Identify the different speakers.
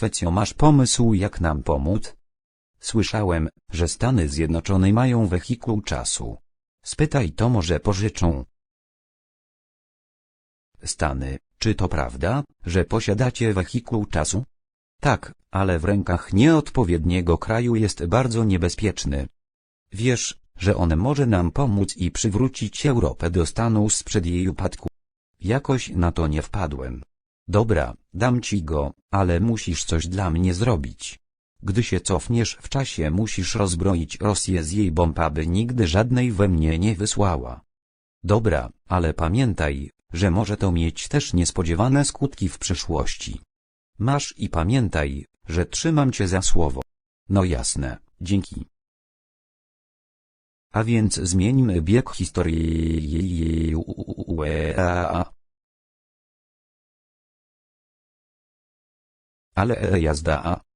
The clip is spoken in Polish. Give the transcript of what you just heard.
Speaker 1: Szwecja masz pomysł jak nam pomóc? Słyszałem, że Stany Zjednoczone mają wehikuł czasu. Spytaj to może pożyczą. Stany, czy to prawda, że posiadacie wehikuł czasu? Tak, ale w rękach nieodpowiedniego kraju jest bardzo niebezpieczny. Wiesz, że on może nam pomóc i przywrócić Europę do stanu sprzed jej upadku. Jakoś na to nie wpadłem. Dobra, dam ci go, ale musisz coś dla mnie zrobić. Gdy się cofniesz w czasie musisz rozbroić Rosję z jej bomb, aby nigdy żadnej we mnie nie wysłała. Dobra, ale pamiętaj, że może to mieć też niespodziewane skutki w przyszłości. Masz i pamiętaj, że trzymam cię za słowo. No jasne, dzięki. A więc zmieńmy bieg historii. Ale e, jazda a.